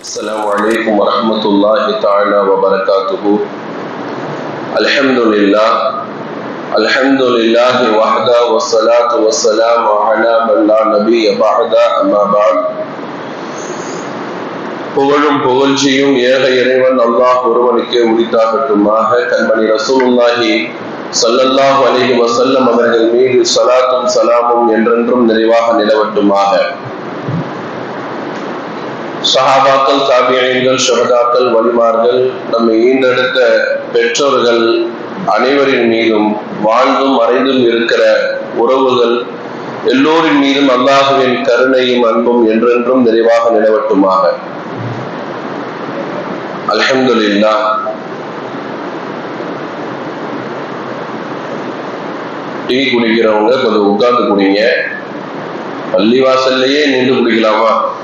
السلام عليكم ورحمة الله تعالى وبركاته الحمد لله الحمد لله وحده والصلاة والسلام على من لا نبي بعد أما بعد புகழும் புகழ்ச்சியும் ஏக இறைவன் அல்லாஹ் ஒருவனுக்கே உரித்தாகட்டுமாக கண்மணி ரசூலுல்லாஹி ஸல்லல்லாஹு அலைஹி வஸல்லம் அவர்கள் மீது ஸலாத்தும் சலாமும் என்றென்றும் நிறைவாக நிலவட்டுமாக சஹாபாக்கள் தாபியங்கள் சுகதாக்கள் வழிமார்கள் நம்மை ஈந்தெடுத்த பெற்றோர்கள் அனைவரின் மீதும் வாழ்ந்தும் மறைந்தும் இருக்கிற உறவுகள் எல்லோரின் மீதும் அல்லாஹுவின் கருணையும் அன்பும் என்றென்றும் நிறைவாக நிலவட்டுமாக. அல்ஹம்துலில்லா. டீ குடிக்கிறவங்க கொஞ்சம் உட்கார்ந்து குடிங்க. பள்ளிவாசல்லையே நின்று குடிக்கலாமா?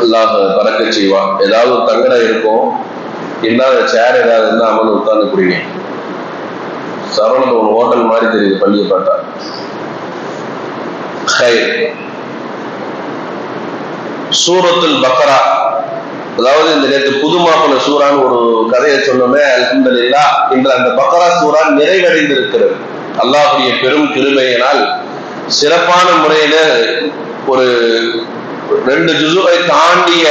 அல்லாஹ் பறக்க செய்வான். ஏதாவது ஒரு தங்கடம் இருக்கும். இல்லாத சேர் ஏதாவது இருந்தா அமல் உட்கார்ந்து புரியுங்க சரவணன் ஒரு ஹோட்டல் மாதிரி தெரியுது பள்ளியை பார்த்தா. சூரத்துல் பக்ரா. அதாவது இந்த நேற்று புது மாப்பிள்ள சூறான்னு ஒரு கதையை சொன்னோமே அல்ஹம்துல்லா இன்று அந்த பக்ரா சூறா நிறைவடைந்திருக்கிறது. அல்லாஹுடைய பெரும் கிருமையினால் சிறப்பான முறையில ஒரு ரெண்டு ஜுசுவை தாண்டிய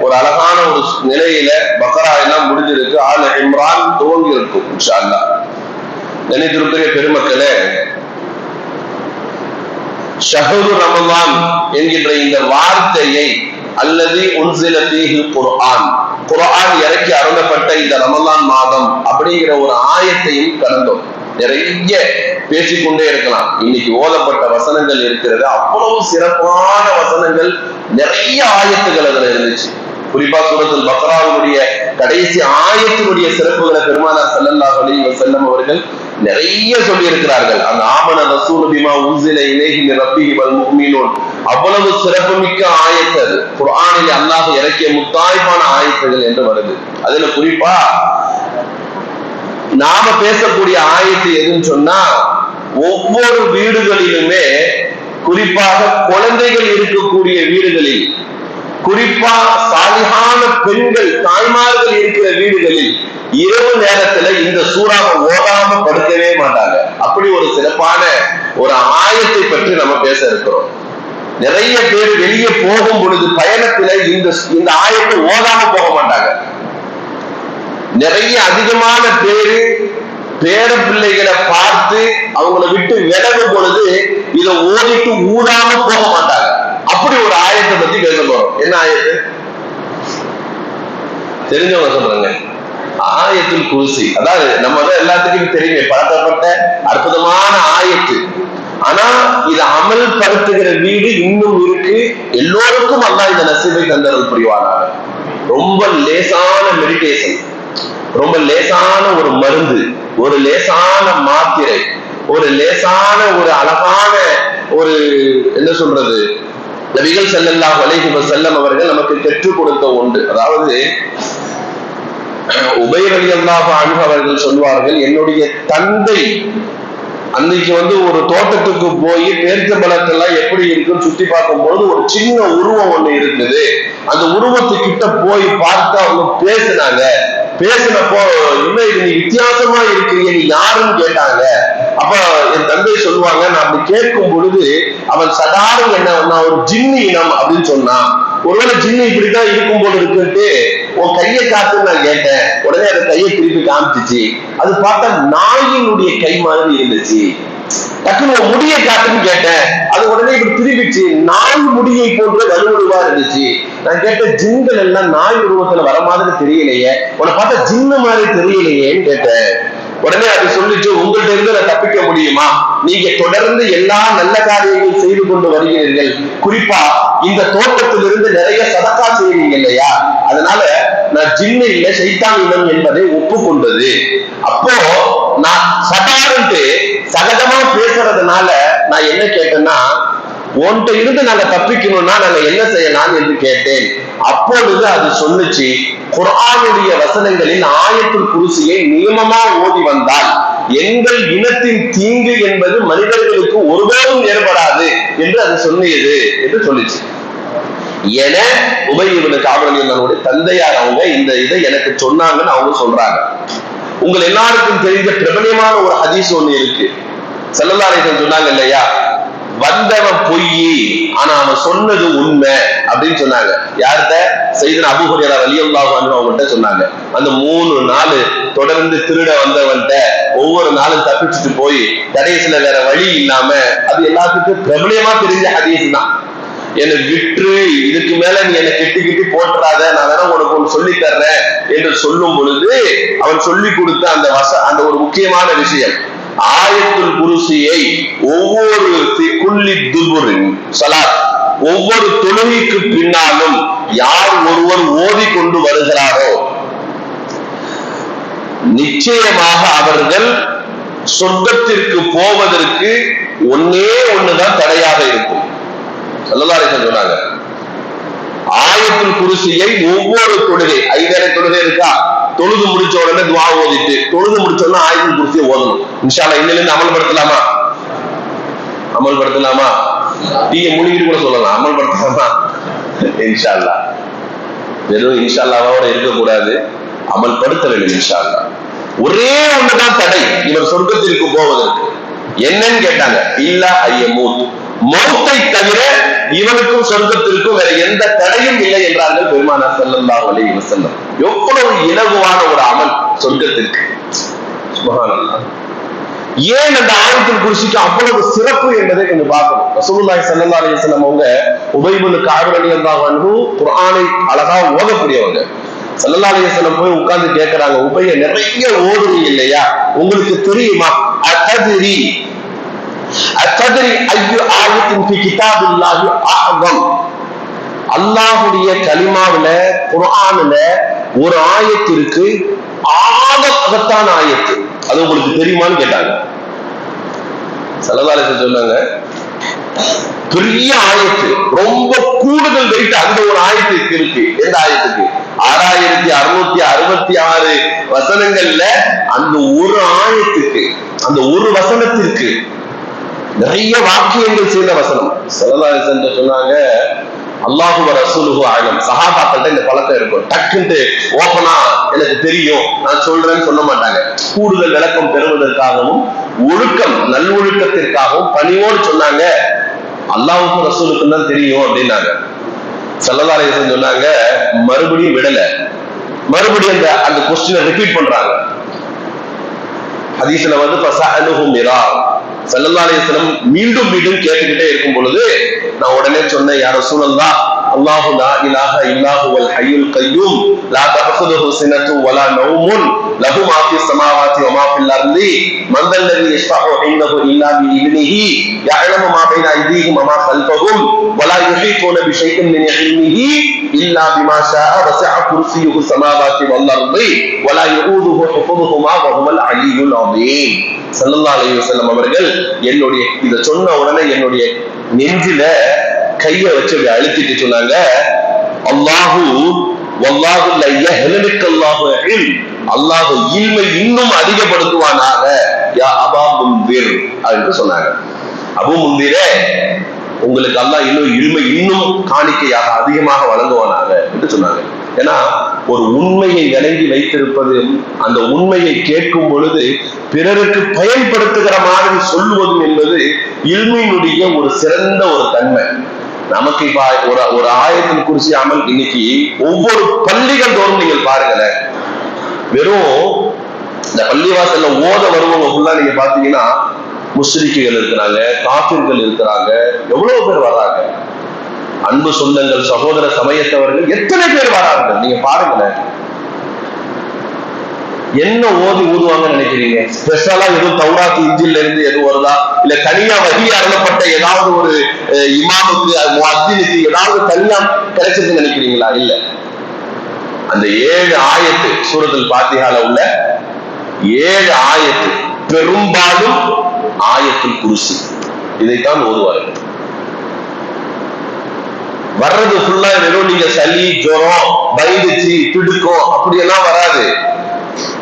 ஒரு அழகான ஒரு நிலையில பக்ரா எல்லாம் முடிஞ்சிருக்கு. ஆள் இம்ரான் துவங்கி இருக்கும் இன்ஷா நினைத்திருக்கிற பெருமக்களே ஷஹரு ரமலான் என்கின்ற இந்த வார்த்தையை அல்லது உன்சில தீஹு குர்ஆன் குர்ஆன் இறக்கி அருளப்பட்ட இந்த ரமலான் மாதம் அப்படிங்கிற ஒரு ஆயத்தையும் கடந்தோம். நிறைய பேசிக்கொண்டே இருக்கலாம். இன்னைக்கு ஓதப்பட்ட வசனங்கள் இருக்கிறது. அவ்வளவு சிறப்பான வசனங்கள் நிறைய ஆயத்துகள் அதுல இருந்துச்சு. குறிப்பா சூரத்தில் பக்ராவுடைய கடைசி ஆயத்தினுடைய சிறப்புகளை பெருமானார் செல்லல்லா அலி செல்லம் அவர்கள் நிறைய சொல்லி இருக்கிறார்கள் அந்த ஆமன ரசூல் பிமா உன்சில இலேஹி ரப்பிஹி வல் முஃமினூன். அவ்வளவு சிறப்புமிக்க ஆயத்து அது. குர்ஆனில் அல்லாஹ் இறக்கிய முத்தாய்ப்பான ஆயத்துகள் என்று வருது. அதுல குறிப்பா நாம பேசக்கூடிய ஆயத்து எதுன்னு சொன்னா ஒவ்வொரு வீடுகளிலுமே குறிப்பாக குழந்தைகள் இருக்கக்கூடிய வீடுகளில் குறிப்பா சாலிகான பெண்கள் தாய்மார்கள் இருக்கிற வீடுகளில் இரவு நேரத்துல இந்த சூறாவை ஓடாம படுக்கவே மாட்டாங்க. அப்படி ஒரு சிறப்பான ஒரு ஆயத்தை பற்றி நம்ம பேச இருக்கிறோம். நிறைய பேர் வெளியே போகும் பொழுது பயணத்துல இந்த இந்த ஆயத்தை ஓதாம போக மாட்டாங்க. நிறைய அதிகமான பேரு பேர பிள்ளைகளை பார்த்து அவங்கள விட்டு விலகும் பொழுது இதை ஓடிட்டு ஊடாம போக மாட்டாங்க. அப்படி ஒரு ஆயத்தை பத்தி பேச போறோம். என்ன ஆயத்து? தெரிஞ்சவங்க சொல்றாங்க. ஆயத்தில் குருசி. அதாவது நம்ம தான் எல்லாத்துக்கும் தெரியுமே பழக்கப்பட்ட அற்புதமான ஆயத்து. ஆனா இதை அமல்படுத்துகிற வீடு இன்னும் இருக்கு. எல்லோருக்கும் அல்லா இந்த நசீபை தந்தரல் புரிவானாக. ரொம்ப லேசான மெடிடேஷன் ரொம்ப லேசான ஒரு மருந்து ஒரு லேசான மாத்திரை ஒரு லேசான ஒரு அழகான ஒரு என்ன சொல்றது நபிகள் செல்லல்லா வலைஹி செல்லம் அவர்கள் நமக்கு பெற்றுக் கொடுத்த ஒன்று. அதாவது உபயவழி அல்லாஹ் அவர்கள் சொல்வார்கள் என்னுடைய தந்தை அன்னைக்கு வந்து ஒரு தோட்டத்துக்கு போய் பேர்த்த பழத்தெல்லாம் எப்படி இருக்குன்னு சுத்தி பார்க்கும் பொழுது ஒரு சின்ன உருவம் ஒண்ணு இருக்குது அந்த உருவத்துக்கிட்ட போய் பார்த்து அவங்க பேசினாங்க. பேசினப்போ இன்னும் இது நீ வித்தியாசமா இருக்கிறீங்க நீ யாருன்னு கேட்டாங்க. அப்ப என் தந்தை சொல்லுவாங்க நான் அப்படி கேட்கும் பொழுது அவன் சதாரம் என்ன ஒரு ஜின்னி இனம் அப்படின்னு சொன்னான். ஒருவேளை ஜின்னி இப்படித்தான் இருக்கும் போல இருக்குன்ட்டு உன் கையை காத்துன்னு நான் கேட்டேன். உடனே அந்த கையை திருப்பி காமிச்சிச்சு. அது பார்த்தா நாயினுடைய கை மாதிரி இருந்துச்சு. டக்குனு முடிய காட்டுன்னு கேட்டேன். அது உடனே இப்படி திரும்பிச்சு நாய் முடியை போன்ற வலுவலுவா இருந்துச்சு. நான் கேட்ட ஜின்கள் எல்லாம் நாய் உருவத்துல வர மாதிரி தெரியலையே. உன்னை பார்த்தா ஜின்னு மாதிரி தெரியலையேன்னு கேட்டேன். உடனே அது சொல்லிச்சு உங்கள்ட்ட இருந்து நான் தப்பிக்க முடியுமா? நீங்க தொடர்ந்து எல்லா நல்ல காரியங்கள் செய்து கொண்டு வருகிறீர்கள். குறிப்பா இந்த தோட்டத்திலிருந்து நிறைய சதக்கா செய்வீங்க இல்லையா? அதனால நான் ஜின்னு இல்லை சைத்தான் இனம் என்பதை ஒப்புக்கொண்டது. அப்போ நான் சதாரன்ட்டு சகஜமா பேசுறதுனால நான் என்ன கேட்டேன்னா உன்கிட்ட இருந்து நாங்க தப்பிக்கணும்னா நாங்க என்ன செய்யலாம்? என்று கேட்டேன். அப்பொழுது அது சொல்லுச்சு குரானுடைய வசனங்களில் ஆயத்தில் குருசியை நியமமா ஓடி வந்தால் எங்கள் இனத்தின் தீங்கு என்பது மனிதர்களுக்கு ஒருபோதும் ஏற்படாது என்று அது சொன்னியது என்று சொல்லிச்சு. என உபயோக காவலனுடைய தந்தையார் அவங்க இந்த இதை எனக்கு சொன்னாங்கன்னு அவங்க சொல்றாங்க. உங்கள் எல்லாருக்கும் தெரிந்த பிரபலமான ஒரு ஹதீஸ் ஒண்ணு இருக்கு. செல்லல்லாரேசன் சொன்னாங்க இல்லையா? வந்தவன் பொய் ஆனா அவன் சொன்னது உண்மை அப்படின்னு சொன்னாங்க. யார்கிட்ட? செய்தன அபுஹுரியார் அலியல்லாஹு அவங்கள்ட்ட சொன்னாங்க. அந்த மூணு நாள் தொடர்ந்து திருட வந்தவன்ட்ட ஒவ்வொரு நாளும் தப்பிச்சுட்டு போய் கடைசியில வேற வழி இல்லாம அது எல்லாத்துக்கும் பிரபலியமா தெரிஞ்ச ஹதீஸ் தான். என்னை விற்று இதுக்கு மேல நீ என்னை கெட்டி கெட்டி போட்டுறாத நான் வேணா உனக்கு ஒன்று சொல்லி தர்றேன் என்று சொல்லும் பொழுது அவன் சொல்லி கொடுத்த அந்த வச அந்த ஒரு முக்கியமான விஷயம். ஆயத்துல் குருசியை ஒவ்வொரு குள்ளி துபுரின் சலாத் ஒவ்வொரு தொழுகைக்கு பின்னாலும் யார் ஒருவர் ஓதி கொண்டு வருகிறாரோ நிச்சயமாக அவர்கள் சொர்க்கத்திற்கு போவதற்கு ஒன்னே ஒண்ணுதான் தடையாக இருக்கும். சொல்லலாரேசன் சொன்னாங்க. ஆயத்தில் குருசியை ஒவ்வொரு தொழுகை ஐவேளை தொழுகை இருக்கா? தொழுது முடிச்ச உடனே துவா ஓதிட்டு தொழுது முடிச்ச உடனே ஆயத்தில் குருசியை ஓதணும். இன்ஷால்லா இன்னிலிருந்து அமல்படுத்தலாமா? அமல்படுத்தலாமா? டீயை முழுகிட்டு கூட சொல்லலாம். அமல்படுத்தலாமா? இன்ஷால்லா வெறும் இன்ஷால்லாவோட இருக்கக்கூடாது. அமல்படுத்த வேண்டும் இன்ஷால்லா ஒரே ஒண்ணுதான் தடை. இவர் சொர்க்கத்திற்கு போவதற்கு. என்னன்னு கேட்டாங்க. இல்ல ஐயமூத். மௌத்தை தவிர இவனுக்கும் சொர்க்கத்திற்கும் வேற எந்த தடையும் இல்லை என்றார்கள் பெருமானார் செல்லல்லா அலி வசல்லம் எவ்வளவு இலகுவான ஒரு அமல் சொர்க்கத்திற்கு. ஏன் அந்த ஆயத்தில் குறிச்சிக்கு அவ்வளவு சிறப்பு என்பதை கொஞ்சம் பார்க்கணும். ரசூலுல்லாஹி ஸல்லல்லாஹு அலைஹி வஸல்லம் அவங்க உபைபுல் கஅப் ரலியல்லாஹு அன்ஹு குர்ஆனை அழகா ஓதக்கூடியவங்க. ஸல்லல்லாஹு அலைஹி போய் உட்கார்ந்து கேட்கறாங்க உபைய நிறைய ஓதுறீங்க இல்லையா? உங்களுக்கு தெரியுமா? அத்ததிரி அத்ததிரி ஐயோ ஆயத்தின் ஃபி கிதாபில்லாஹி அஅதம் அல்லாஹ்வுடைய கலிமாவுல குர்ஆன்ல ஒரு ஆயத்திற்கு ஆக மகத்தான ஆயத்து. அது உங்களுக்கு தெரியுமான்னு கேட்டாங்க. சல்லல்லாஹு சொன்னாங்க பெரிய ஆயத்து ரொம்ப கூடுதல் வெயிட் அந்த ஒரு ஆயத்துக்கு இருக்கு. எந்த ஆயத்துக்கு? ஆறாயிரத்தி அறுநூத்தி அறுபத்தி ஆறு வசனங்கள்ல அந்த ஒரு ஆயத்துக்கு அந்த ஒரு வசனத்திற்கு நிறைய வாக்கியங்கள் சேர்ந்த வசனம். சல்லல்லாஹு சென்று சொன்னாங்க அல்லாஹுவ ரசூலுஹு ஆலம் சகாபாக்கள்கிட்ட இந்த பழக்கம் இருக்கும். டக்குன்ட்டு ஓப்பனா எனக்கு தெரியும். நான் சொல்றேன்னு சொல்ல மாட்டாங்க. கூடுதல் விளக்கம் பெறுவதற்காகவும் ஒழுக்கம் நல்லொழுக்கத்திற்காகவும் பணிவோடு சொன்னாங்க. அல்லாஹுக்கும் ரசூலுக்கும் தான் தெரியும் அப்படின்னாங்க. செல்லதாரேசன் சொன்னாங்க மறுபடியும் விடல. மறுபடியும் அந்த அந்த கொஸ்டினை ரிப்பீட் பண்றாங்க. ஹதீஸ்ல வந்து பசாலுஹும் மீண்டும் மீண்டும் கேட்டுக்கிட்டே இருக்கும் பொழுது நான் உடனே சொன்னேன் யார சூழல்லா அல்லாஹு லா இலாஹ இல்லாஹுவல் ஹய்யுல் கய்யூம் லா தஹ்துஹு சினத்து வலா நௌமுன். லஹு மா ஃபிஸ் ஸமாவாதி வ மா ஃபில் அர்தி. மன் தல்லதி யஷ்ஃபஹு இன்ஹு இல்லா பி இப்னிஹி. يعلم ما بين أيديهم وما خلفهم ولا يحيطون بشيء من علمه إلا بما شاء وسع كرسيه السماوات والأرض ولا يؤوده حفظهما وهو العلي العظيم சல்லல்லா அலைஹி வஸல்லம் அவர்கள் என்னுடைய இத சொன்ன உடனே என்னுடைய நெஞ்சில கைய வச்சு அப்படி அழுத்திட்டு சொன்னாங்க. அல்லாஹு வல்லாஹு லையஹ்லனுக்கு அல்லாஹு இல்ம் இல்மை இன்னும் அதிகப்படுத்துவானாக. யா அபா முந்திர் அப்படின்னு சொன்னாங்க. அபு முந்திரே உங்களுக்கு அல்லாஹ் இன்னும் இருமை இன்னும் காணிக்கையாக அதிகமாக வழங்குவானாக என்று சொன்னாங்க. ஏன்னா ஒரு உண்மையை விளங்கி வைத்திருப்பதும் அந்த உண்மையை கேட்கும் பொழுது பிறருக்கு பயன்படுத்துகிற மாதிரி சொல்லுவதும் என்பது இல்மையினுடைய ஒரு சிறந்த ஒரு தன்மை. நமக்கு இப்ப ஒரு ஒரு ஆயத்தின் குறிச்சி அமல் இன்னைக்கு ஒவ்வொரு பள்ளிகள் தோறும் நீங்கள் பாருங்களேன். வெறும் இந்த பள்ளிவாசல்ல ஓத வருவவங்க ஃபுல்லா நீங்க பாத்தீங்கன்னா முஸ்லிக்குகள் இருக்கிறாங்க காபிர்கள் இருக்கிறாங்க எவ்வளவு பேர் வர்றாங்க அன்பு சொந்தங்கள் சகோதர சமயத்தவர்கள் எத்தனை பேர் வராங்க? நீங்க பாருங்களேன். என்ன ஓதி ஊதுவாங்கன்னு நினைக்கிறீங்க? ஸ்பெஷலா எதுவும் தௌராத்து இஞ்சில இருந்து எதுவும் வருதா? இல்ல தனியா வகி அருளப்பட்ட ஏதாவது ஒரு அஹ், இமாமுக்கு அத்தினுக்கு ஏதாவது தனியா கிடைச்சதுன்னு நினைக்கிறீங்களா? இல்ல. அந்த ஏழு ஆயத்து சூரத்தில் பாத்தியால உள்ள ஏழு ஆயத்து பெரும்பாலும் ஆயத்தில் குருசி. இதைத்தான் ஓதுவார்கள். வர்றது ஃபுல்லா வெறும் நீங்க சளி ஜுரம் பயந்துச்சு திடுக்கும் அப்படியெல்லாம் வராது.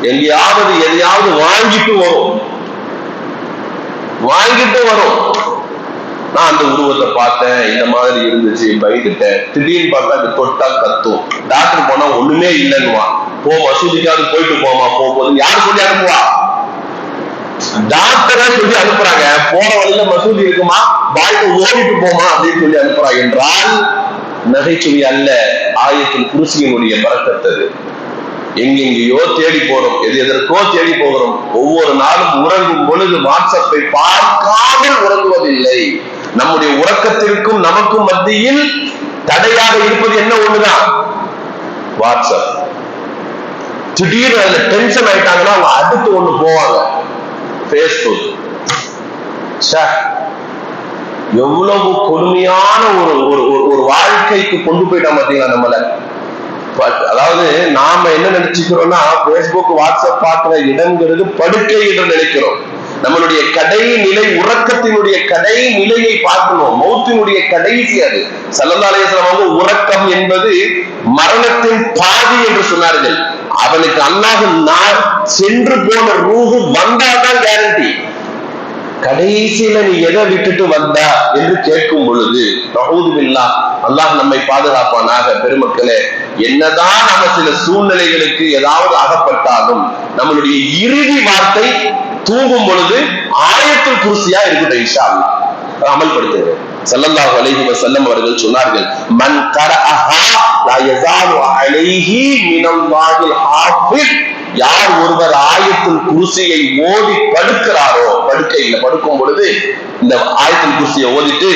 எங்கேயாவது எதையாவது வாங்கிட்டு வரும். வாங்கிட்டு வரும். நான் அந்த உருவத்தை பார்த்தேன் இந்த மாதிரி இருந்துச்சு பயந்துட்டேன். திடீர்னு பார்த்தா அது தொட்டா கத்தும். டாக்டர் போனா ஒண்ணுமே இல்லைன்னுவா. போ மசூதிக்காவது போயிட்டு போமா போகும்போது யாரு சொல்லி அனுப்புவா? டாக்டரா சொல்லி அனுப்புறாங்க. போற வழியில மசூதி இருக்குமா? வாழ்க்கை ஓடிட்டு போமா அப்படின்னு சொல்லி அனுப்புறாங்க என்றால் நகைச்சுவை அல்ல. ஆயத்தின் குருசியினுடைய பறக்கத்தது. எங்கெங்கேயோ தேடி போறோம் எது எதற்கோ தேடி போகிறோம். ஒவ்வொரு நாளும் உறங்கும் பொழுது வாட்ஸ்அப்பை பார்க்காமல் உறங்குவதில்லை. நம்முடைய உறக்கத்திற்கும் நமக்கும் மத்தியில் தடையாக இருப்பது என்ன ஒண்ணுதான்? வாட்ஸ்அப். திடீர்னு அதுல டென்ஷன் ஆயிட்டாங்கன்னா அவங்க அடுத்து ஒண்ணு போவாங்க. பேஸ்புக் எவ்வளவு கொடுமையான ஒரு ஒரு ஒரு- ஒரு வாழ்க்கைக்கு கொண்டு போயிட்டோம் பாத்தீங்களா நம்மள? அதாவது நாம என்ன நினைச்சுக்கிறோம்னா பேஸ்புக் வாட்ஸ்அப் பார்க்கிற இடங்கிறது படுக்கை என்று நினைக்கிறோம். நம்மளுடைய கடை நிலை உறக்கத்தினுடைய கடை நிலையை பார்க்கணும். மௌத்தினுடைய கடைசி அது. சல்லல்லாஹு வந்து உறக்கம் என்பது மரணத்தின் பாதி என்று சொன்னார்கள். அவனுக்கு அல்லாஹ் நான் சென்று போன ரூஹு வந்தாதான் கேரண்டி கடைசியில நீ எதை விட்டுட்டு வந்தா என்று கேட்கும் பொழுது அல்லாஹ் நம்மை பாதுகாப்பானாக பெருமக்களே. என்னதான் நம்ம சில சூழ்நிலைகளுக்கு ஏதாவது அகப்பட்டாலும் நம்மளுடைய இறுதி வார்த்தை தூங்கும் பொழுது ஆயத்தில் குருசியா இருக்கட்டும் இஷா அமல்படுத்து அதை அமல்படுத்துகிறேன் ஸல்லல்லாஹு அலைஹி வஸல்லம் அவர்கள் சொன்னார்கள் மன் கரஅஹா லா யஸாலு அலைஹி மினல்லாஹில் ஹாஃபிஸ். யார் ஒருவர் ஆயத்தில் குருசியை ஓதி படுக்கிறாரோ படுக்கையில படுக்கும் பொழுது இந்த ஆயத்தில் குருசியை ஓதிட்டு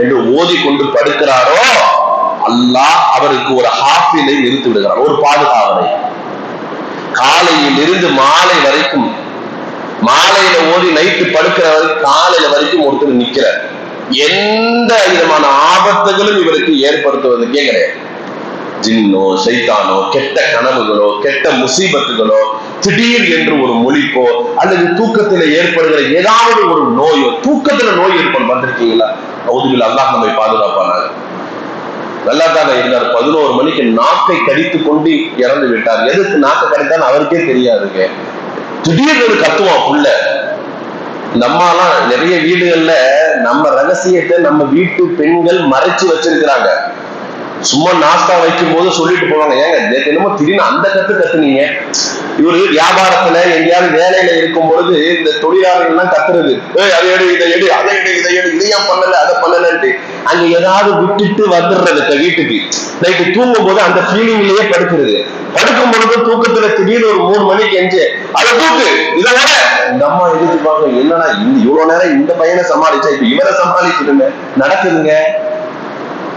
என்று ஓதி கொண்டு படுக்கிறாரோ அல்லாஹ் அவருக்கு ஒரு ஹாஃபிலை நிறுத்தி விடுகிறார் ஒரு பாதுகாவலை. காலையில் இருந்து மாலை வரைக்கும் மாலையில ஓடி நைட்டு படுக்கிற வரைக்கும் காலையில வரைக்கும் ஒருத்தர் நிக்கிறார். எந்த விதமான ஆபத்துகளும் இவருக்கு ஏற்படுத்துவதற்கே கிடையாது. ஜின்னோ சைத்தானோ கெட்ட கனவுகளோ கெட்ட முசீபத்துகளோ திடீர் என்று ஒரு மொழிப்போ அல்லது தூக்கத்துல ஏற்படுகிற ஏதாவது ஒரு நோயோ தூக்கத்துல நோய் ஏற்படும் வந்திருக்கீங்களா? அவதுவில் அல்லாஹ் நம்மை பாதுகாப்பானாங்க நல்லா இருந்தார். பதினோரு மணிக்கு நாக்கை கடித்து கொண்டு இறந்து விட்டார். எதுக்கு நாக்கை கடித்தான்னு அவருக்கே தெரியாதுங்க. திடீர்னு ஒரு கத்துவான் புள்ள. நம்மலாம் நிறைய வீடுகள்ல நம்ம ரகசியத்தை நம்ம வீட்டு பெண்கள் மறைச்சு வச்சிருக்கிறாங்க. சும்மா நாஸ்தா வைக்கும் போது சொல்லிட்டு போவாங்க. ஏங்க நேத்து என்னமோ திடீர்னு அந்த கத்து கத்துனீங்க. இவரு வியாபாரத்துல எங்கேயாவது வேலையில இருக்கும் பொழுது இந்த தொழிலாளர்கள்லாம் கத்துறது. ஏய் அதை எடு இதை எடு அதை எடு இதை எடு இதை பண்ணல அதை பண்ணலன்ட்டு. அங்க ஏதாவது விட்டுட்டு வந்துடுறது இப்ப வீட்டுக்கு. நைட்டு தூங்கும் போது அந்த ஃபீலிங்லயே படுக்கிறது. படுக்கும் பொழுது தூக்கத்துல திடீர்னு ஒரு மூணு மணிக்கு எஞ்சு அதை தூக்கு இதை இந்த அம்மா எதிர்பார்க்க என்னடா இந்த இவ்வளவு நேரம் இந்த பையனை சமாளிச்சா இப்ப இவரை சமாளிச்சிருங்க நடக்குதுங்க.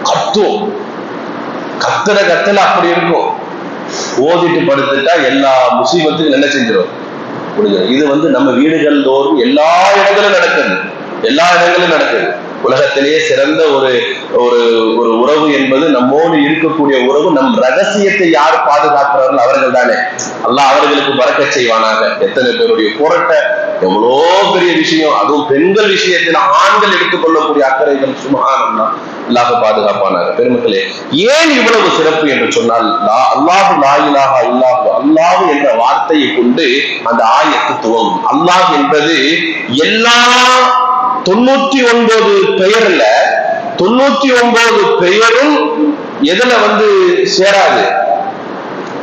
கத்தும் கத்துற கத்துல அப்படி இருக்கும். ஓதிட்டு படுத்துட்டா எல்லா முசீபத்துக்கும் என்ன செஞ்சிடும் முடிஞ்சிடும் இது வந்து நம்ம வீடுகள் தோறும் எல்லா இடங்களும் நடக்குது. எல்லா இடங்களும் நடக்குது. உலகத்திலேயே சிறந்த ஒரு ஒரு ஒரு உறவு என்பது நம்மோடு இருக்கக்கூடிய உறவு நம் ரகசியத்தை யார் பாதுகாக்கிறார்கள் அவர்கள் தானே. அல்லாஹ் அவர்களுக்கு பறக்க செய்வானாக. எத்தனை பேருடைய புரட்ட எவ்வளோ பெரிய விஷயம் அதுவும் பெண்கள் விஷயத்தில் ஆண்கள் எடுத்துக்கொள்ளக்கூடிய அக்கறைகள் சுமகானம் அல்லாஹ் பாதுகாப்பானாக. பெருமக்களே ஏன் இவ்வளவு சிறப்பு என்று சொன்னால் அல்லாஹு லாயிலாக அல்லாஹு அல்லாஹ் என்ற வார்த்தையை கொண்டு அந்த ஆயத்து துவங்கும். அல்லாஹ் என்பது எல்லா தொண்ணூத்தி ஒன்பது பெயர்ல தொண்ணூத்தி ஒன்பது பெயரும் எதுல வந்து சேராது.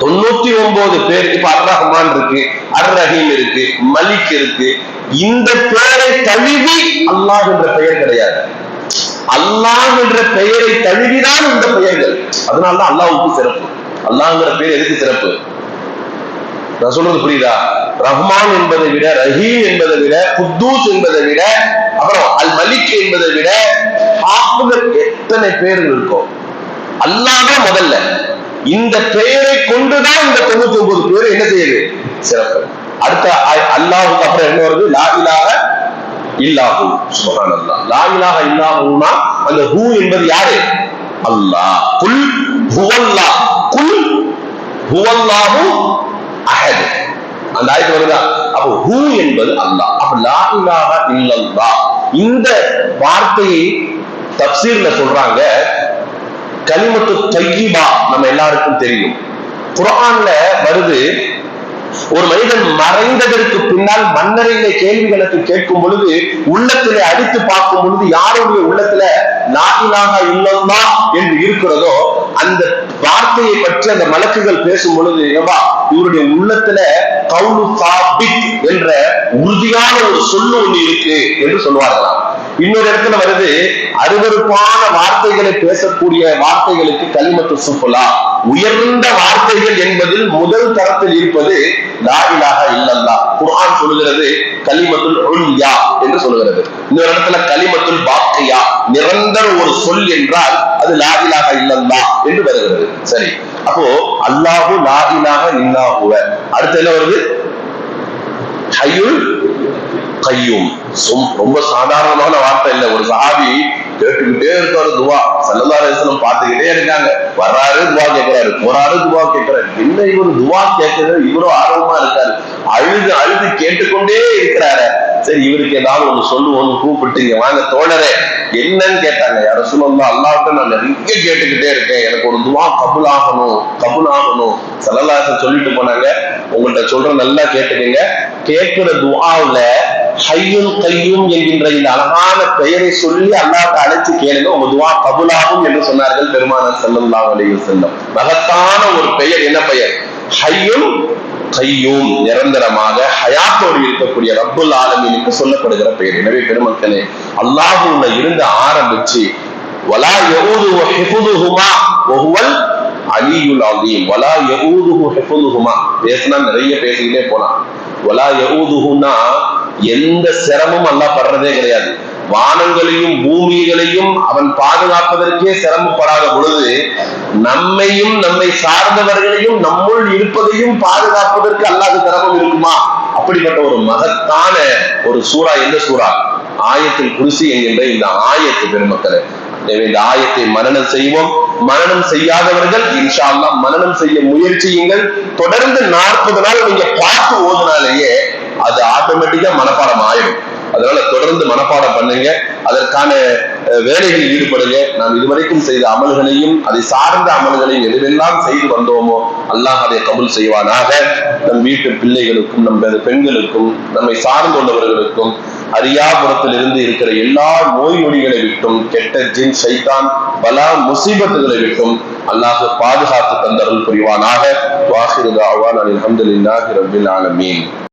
தொண்ணூத்தி ஒன்பது பேர் இப்ப அர் ரஹ்மான் இருக்கு அர் ரஹீம் இருக்கு மலிக் இருக்கு. இந்த பெயரை தழுவி அல்லாஹ் என்ற பெயர் கிடையாது. அல்லாஹ் என்ற பெயரை தழுவிதான் இந்த பெயர்கள். அதனாலதான் அல்லாஹுக்கு சிறப்பு. அல்லாஹ்ங்கிற பெயர் எதுக்கு சிறப்பு? நான் சொல்றது புரியுதா? ரஹ்மான் என்பதை விட ரஹீம் என்பதை விட குத்தூஸ் என்பதை விட அப்புறம் அல் மலிக் என்பதை விட ஹாஃபுகள் எத்தனை பேர் இருக்கும் அல்லாமே முதல்ல. இந்த பெயரை கொண்டுதான் இந்த தொண்ணூத்தி ஒன்பது பேர் என்ன செய்யுது? சிறப்பு. அடுத்த அல்லாஹுக்கு அப்புறம் என்ன வருது? லாவிலாக இல்லாஹு சுபஹான் அல்லாஹ் லா இல்லாஹுனா அந்த ஹூ என்பது யாரு? அல்லாஹ். குல் ஹுவல்லா குல் ஹுவல்லாஹு அஹத் அந்த ஆயத்து வருதா? அப்போ ஹூ என்பது அல்லாஹ். அப்ப லா இல்லாஹ இல்லல்லா. இந்த வார்த்தையை தப்சீர்ல சொல்றாங்க. கலிமத்து தையிபா நம்ம எல்லாருக்கும் தெரியும். குரான்ல வருது ஒரு மனிதன் மறைந்ததற்கு பின்னால் மன்னரையில கேள்விகளுக்கு கேட்கும் பொழுது உள்ளத்திலே அடித்து பார்க்கும் பொழுது யாருடைய உள்ளத்துல நாட்டிலாக இல்லம்மா என்று இருக்கிறதோ அந்த வார்த்தையை பற்றி அந்த மலக்குகள் பேசும் பொழுது ஏவா இவருடைய உள்ளத்துல கவுலு சாபித் என்ற உறுதியான ஒரு சொல்லு ஒண்ணு இருக்கு என்று சொல்லுவார்களாம் இன்னொரு இடத்துல வருது அருவருப்பான வார்த்தைகளை பேசக்கூடிய வார்த்தைகளுக்கு கலிமத்து சுப்புலா உயர்ந்த வார்த்தைகள் என்பதில் முதல் தரத்தில் இருப்பது லாயிலாக இல்லல்லா குரான் சொல்லுகிறது கலிமத்துல் உல்யா என்று சொல்லுகிறது. இன்னொரு இடத்துல கலிமத்துல் பாக்கியா. நிரந்தர ஒரு சொல் என்றால் அது லாயிலாக இல்லல்லா என்று வருகிறது. சரி. அப்போ அல்லாஹு லாயிலாக இல்லாஹுவ அடுத்து என்ன வருது? ஹையுல் கையும். ரொம்ப சாதாரணமான வார்த்தை இல்லை. ஒரு சஹாபி கேட்டுக்கிட்டே இருக்காரு துவா. சல்லல்லா அலிஸ்லம் பார்த்துக்கிட்டே இருக்காங்க. வர்றாரு துவா கேட்கிறாரு. போறாரு துவா கேட்கிறாரு. என்ன இவர் துவா கேட்கிறது இவரும் ஆர்வமா இருக்காரு. அழுது அழுது கேட்டுக்கொண்டே இருக்கிறாரு. சரி இவருக்கு ஏதாவது ஒண்ணு சொல்லுவோம்னு கூப்பிட்டுங்க. வாங்க தோழரே என்னன்னு கேட்டாங்க. யார சொல்லலாம் அல்லாட்ட நான் நிறைய கேட்டுக்கிட்டே இருக்கேன். எனக்கு ஒரு துவா கபுல் ஆகணும் கபுல் ஆகணும் சல்லல்லாஹ் சொல்லிட்டு போனாங்க. உங்கள்கிட்ட சொல்ற நல்லா கேட்டுக்கங்க. கேட்கிற துவாவில் ஹையும் கையும் என்கின்ற இந்த அழகான பெயரை சொல்லி அல்லாட்ட அழைச்சு கேளுங்க. உங்க துவா கபுலாகும் என்று சொன்னார்கள் பெருமானார் ஸல்லல்லாஹு அலையும் செல்லும் மகத்தான ஒரு பெயர் என்ன பெயர்? ஹையும் கையும் நிரந்தரமாக ஹயாத்தோடு இருக்கக்கூடிய ரப்புல் ஆலமீனுக்கு சொல்லப்படுகிற பெயர். எனவே பெருமக்களே அல்லாஹுல இருந்து ஆரம்பிச்சு வலா யஊது ஹிஃபுதுஹுமா ஒவ்வொல் அலியுல் அலீம். வலா யஊதுஹு ஹிஃபுதுஹுமா. பேசினா நிறைய பேசிக்கிட்டே போலாம். வலா யஊதுஹுனா எந்த சிரமமும் அல்லாஹ் படுறதே கிடையாது. வானங்களையும் பூமிகளையும் அவன் பாதுகாப்பதற்கே சிரமப்படாத பொழுது நம்மையும் நம்மை சார்ந்தவர்களையும் நம்முள் இருப்பதையும் பாதுகாப்பதற்கு அல்லாத சிரமம் இருக்குமா? அப்படிப்பட்ட ஒரு மகத்தான ஒரு சூறா எந்த சூறா? ஆயத்தில் குருசி என்கின்ற இந்த ஆயத்து பெருமக்களை. எனவே இந்த ஆயத்தை மரணம் செய்வோம். மரணம் செய்யாதவர்கள் இன்ஷா அல்லாஹ் மனனம் செய்ய முயற்சியுங்கள் தொடர்ந்து நாற்பது நாள் நீங்க பார்த்து ஓதுனாலேயே அது ஆட்டோமேட்டிக்கா மனப்பாடம் ஆயிடும். அதனால தொடர்ந்து மனப்பாடம் பண்ணுங்க. அதற்கான வேலைகளில் ஈடுபடுங்க. நாம் இதுவரைக்கும் செய்த அமல்களையும் அதை சார்ந்த அமல்களையும் எதுவெல்லாம் செய்து வந்தோமோ அல்லாஹ் அதை கபுல் செய்வானாக. நம் வீட்டு பிள்ளைகளுக்கும் நம் பெண்களுக்கும் நம்மை சார்ந்துள்ளவர்களுக்கும் அரியாபுரத்தில் இருந்து இருக்கிற எல்லா நோய் நொடிகளை விட்டும் கெட்ட ஜின் சைத்தான் பலா முசீபத்துகளை விட்டும் அல்லாஹ் பாதுகாத்து தந்தருள் புரிவானாக. வாஹிரு அலி அஹமதுல்லாஹி ரபில் ஆலமீன்.